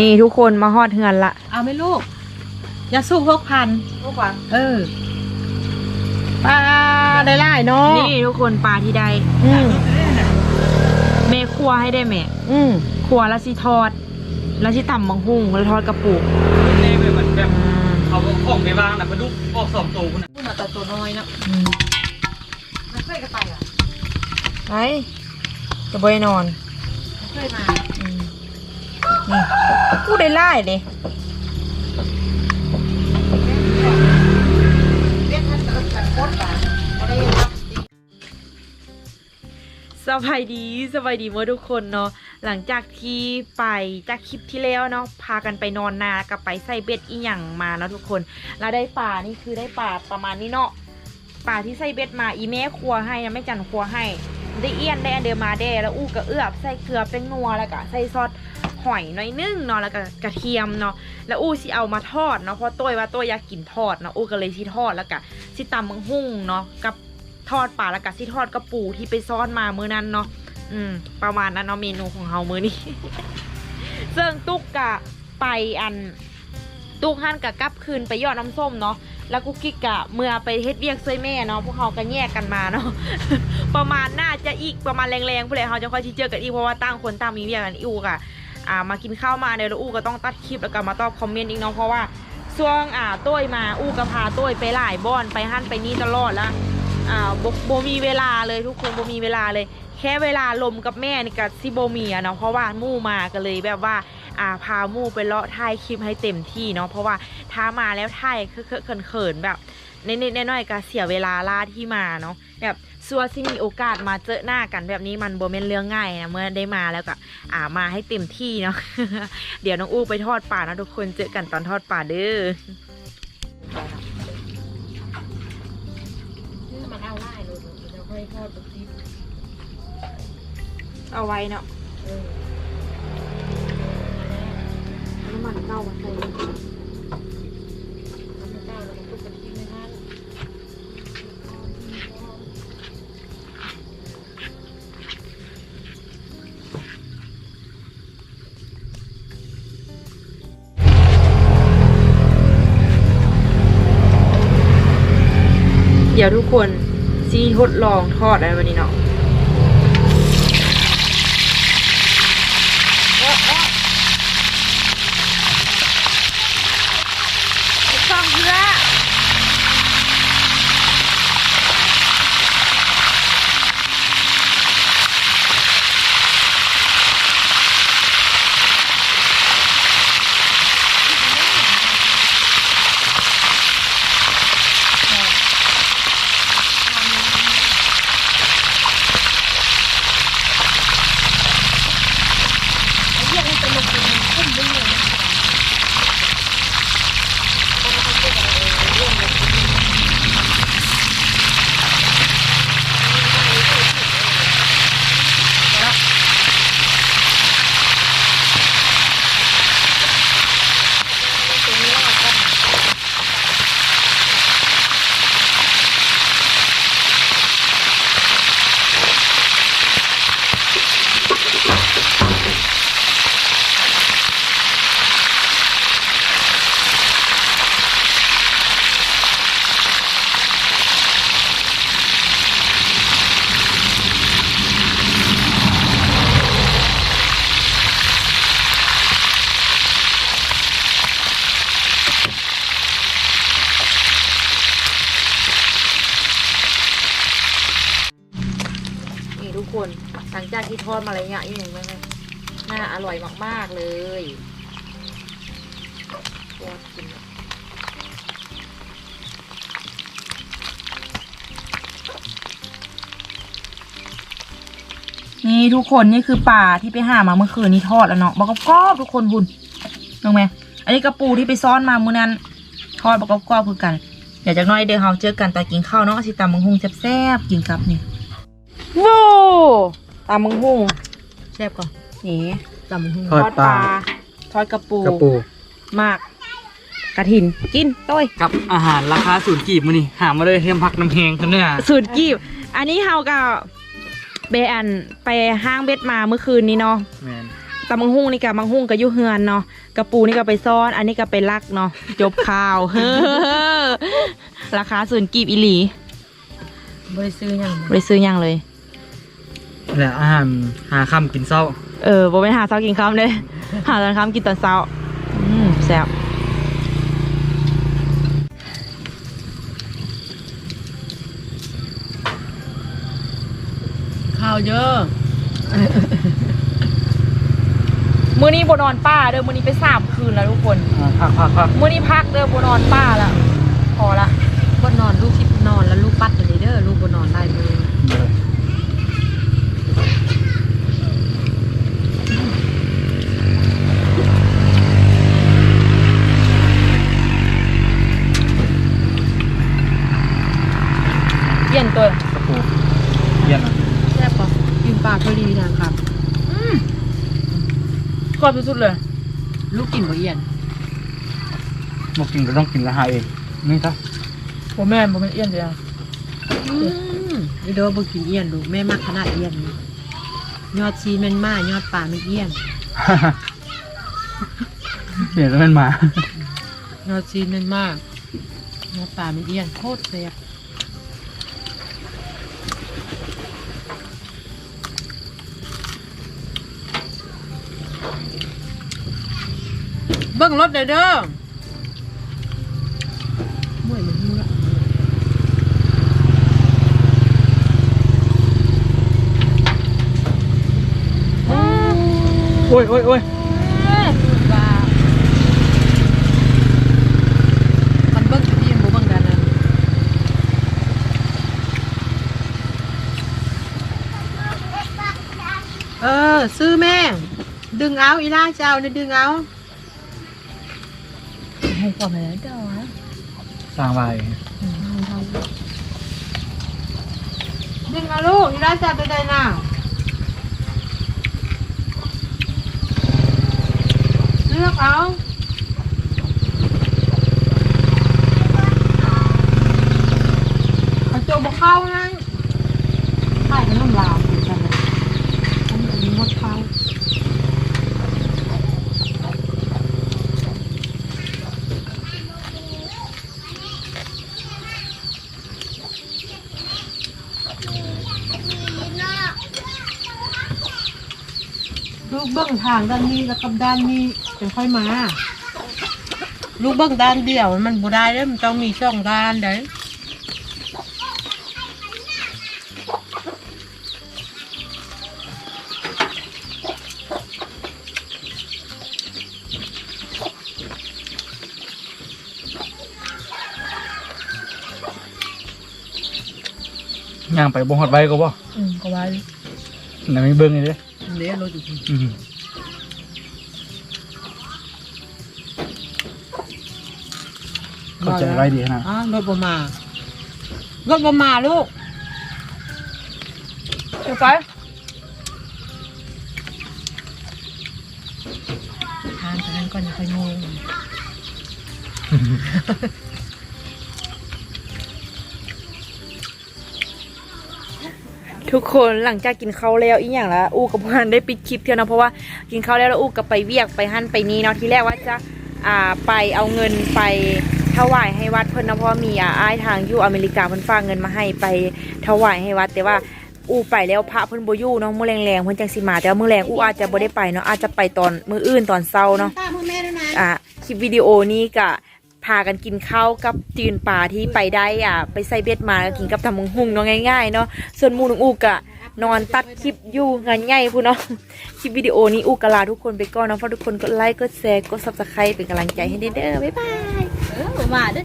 นี่ทุกคนมาฮอดเฮือนละเอาไหมลูก อย่าสู้พวกพันทุกวันเออปลาได้ไล่เนาะนี่ทุกคนปลาที่ใดอืมแม่ครัวให้ได้แม่อืมครัวแล้วสิทอดแล้วสิตำบังหุ่งแล้วทอดกระปุกนี่เป็นเหมือนแบบเขาเอาของไปวางนะมาดูออกสองตัวคุณน่ะพูดมาแต่ตัวน้อยเนาะอืมมันเคยกันไปอะไปจะบ่ได้นอนมันเคยมาอืม นี่กูได้ไล่เลยสบายดีสบายดีเมื่อทุกคนเนาะหลังจากที่ไปจากคลิปที่แล้วเนาะพากันไปนอนนากับไปใส่เบ็ดอีหยังมาเนาะทุกคนแล้วได้ปลานี่คือได้ปลาประมาณนี้เนาะปลาที่ใส่เบ็ดมาอีแม่ครัวให้นะแม่จันครัวให้ได้เอี้ยนได้อันเดอร์มาแดแล้วอู้กระเอื้อบใส่เกลือเป็นนัวแล้วก็ใส่ซอส หอยน้อยนึ่งเนาะแล้วก็กระเทียมเนาะแล้วอู้สิเอามาทอดเนาะเพราะตัวว่าตัวอยากกินทอดเนาะอู้ก็เลยสิทอดแล้วก็สิตำมังหุ่งเนาะกับทอดปลาแล้วก็สิทอดกระปูที่ไปซ้อนมามื้อนั้นเนาะอืม ประมาณนั้นเนาะเมนูของเฮามื้อนี้ซึ่งตุ๊กกะไปอันตุ๊กหันกะกลับคืนไปยอดน้ำส้มเนาะแล้วกุ๊กกิ๊กกะเมื่อไปเฮ็ดเวียกช่วยแม่เนาะพวกเขาก็แยกกันมาเนาะประมาณน่าจะอีกประมาณแรงๆพวกเลยเขาจะค่อยที่เจอกันอีกเพราะว่าต่างคนต่างมีเวียกกันอีกอะ อ่ามากินข้าวมาเดี๋ยวแล้วอู้ก็ต้องตัดคลิปแล้วก็มาตอบคอมเมนต์อีกเนาะเพราะว่าช่วงอ่าต้วยมาอู้ก็พาต้วยไปหลายบ่อนไปหั่นไปนี่ตลอดล้วอ่าบโบมีเวลาเลยทุกคนโบมีเวลาเลย แค่เวลาลมกับแม่นี่กับซิโบมีอะเนาะเพราะว่ามู่มากันเลยแบบว่าอ่าพามู่ไปเลาะถ่ายคลิปให้เต็มที่เนาะเพราะว่าถ้ามาแล้วถ่ายเคอะๆเขินๆแบบเน้นๆน้อยๆก็เสียเวลาล่าที่มาเนาะแบบ ซัวที่มีโอกาสมาเจอหน้ากันแบบนี้มันโบเป็นเรื่องง่ายนะเมื่อได้มาแล้วก็อ่ามาให้เต็มที่เนาะเดี๋ยวน้องอู้ไปทอดป่านะทุกคนเจอกันตอนทอดป่าเด้อนี่มันเอาไล่เลยเดี๋ยวค่อยทอดตุ๊กติ๊กเอาไว้เนาะเออน้ำมันเก้ามาใส่ ยวทุกคนซีทดลองทอดอะไรวันนี้เนาะ คนหลังจากที่ทอดมาระยะอยู่ไหมน่าอร่อยมากๆเลยโคตรกินนี่ทุกคนนี่คือปลาที่ไปหามาเมื่อคืนนี้ทอดแล้วเนาะบอกกรอบๆทุกคนคุณลงไหมอันนี้กระปูที่ไปซ้อนมามื้อนั้น ทอดบอกกรอบๆคือกันเดี๋ยวจากหน้อยเดี๋ยวเราเจอกันตอนกินข้าวเนาะสิตำมังหุงแซ่บๆกินกับนี่ว้าว ตำมังหุงแซ่บก่อนนี่ตำมังหุงทอดปลา ทอดกระปูกระปูมากกระถินกินต้อยกับอาหารราคาศูนย์กีบมานี่หามาเลยเทียมผักน้ำแหงกันเนี่ยสูตรกีบ อันนี้เฮากับเบอันไปห้างเบ็ดมาเมื่อคืนนี้เนาะแมนตำมังหุ่งนี่กับมังหุ่งกับยุเฮือนเนาะกระปูนี่ก็ไปซ่อน อันนี้ก็ไปลักเนาะจบข่าวเฮ้อราคาส่วนกีบอีหลีบริซื้อหยังไม่ได้ซื้อหยังเลย แหละอาหารหาค่ำกินเศร้า เออบ่เป็นหาเช้ากินค่ำเลยหาตอนค่ำกินตอนเช้า อืมแซ่บข้าวเยอะ มื้อนี้บ่นอนป้าเด้อมื้อนี้ไปสามคืนแล้วทุกคน พักพักพักมื้อนี้พักเด้อบ่นอนป้าแล้วพอละคนนอนลูกที่นอนแล้วลูกปัดอยู่เลยเด้อลูกบนนอนได้มือ ยนตัวกระปูเย็นอะแซ่บปะกินปลาพอดีนะครับกรอบสุดๆเลย ลูกกินบ่เอียนมากินก็ต้องกินละหาเองนี่ครับบ่แม่นบ่แม่นเอี้ยนเดียวอืมนี่เด้อบ่กินเอียนลูกแม่มากขนาดเอียนนี่ยอดชีแม่นมากยอดปลาไม่เอียนเดี๋ยวจะเป็นหมา ยอดชีแม่นมากยอดปลาไม่เอียนโคตรแซ่บ บิ่งรถเด้อเด้อม่วยมันหิวละโอ้ยโอ้ยโอ้ยว่ามันเบิ่งอยู่ที่บ่เบิ่งกันนะเออ ซื้อแม่ ดึงเอาอีล่าเจ้าเนี่ยดึงเอา ให้ก่อมาแล้วเด้อสร้างไว้ดึงเอาลูกอีล่าเจ้าตัวใดน่ะเลือกเอาโจบเข้านะใช่เป็นน้ำลาวเหมือนกันนะอันนี้อันนี้มดเข้า ลูก เบิ้งทางด้านนี้แล้วกับด้านนี้จะค่อยมา ลูกเบิ้งด้านเดียวมันบ่ได้เด้อมันต้องมีช่องด้านเด้อย่างไปบ่ฮอดไว้ก็บ่อืมก็ว่าอยู่ไหนมีเบิ้งนี่เด้เดี๋ ยวรถอยู่ที่อืมเข้าใจไว้ดีขนาดอ๋อรถบ่มารถบ่มาลูกเดี๋ยวไปทานไปนั้นก่อนอย่าค่อยงง ทุกคนหลังจากกินข้าวแล้วอีกอย่างละอู้กับพานได้ปิดคลิปเที่ยวนะเพราะว่ากินข้าวแล้วแล้วอู้กับไปเวียกไปหั่นไปนี้เนาะที่แรกว่าจะอ่าไปเอาเงินไปถวายให้วัดเพิ่นนะเพราะว่ามีอาอ้ายทางอยู่อเมริกาเพิ่นฝากเงินมาให้ไปถวายให้วัด แต่ว่าอู้ไปแล้วพระเพิ่นบ่อยู่เนาะมื้อแรงๆเพิ่นจังสิมาแต่ว่ามื้อแรงอู้อาจจะบ่ได้ไปเนาะอาจจะไปตอนมื้ออื่นตอนเช้าเนาะตาพ่อแม่ด้วยนะอะคลิปวิดีโอนี้ก็ พากันกินข้าวกับจืนป่าที่ไปได้อะ ไปใส่เบ็ดมากินกับทำมงหุงเนาะง่ายๆเนาะส่วนมูนองอูกะนอนตัดคลิปอยู่งานง่ายพูเนาะคลิปวิดีโอนี้อูกะลาทุกคนไปก่อนเนาะฝากทุกคนกดไลค์กดแชร์กดซับสไครต์เป็นกำลังใจให้เด้อบ๊ายบายเออมาด้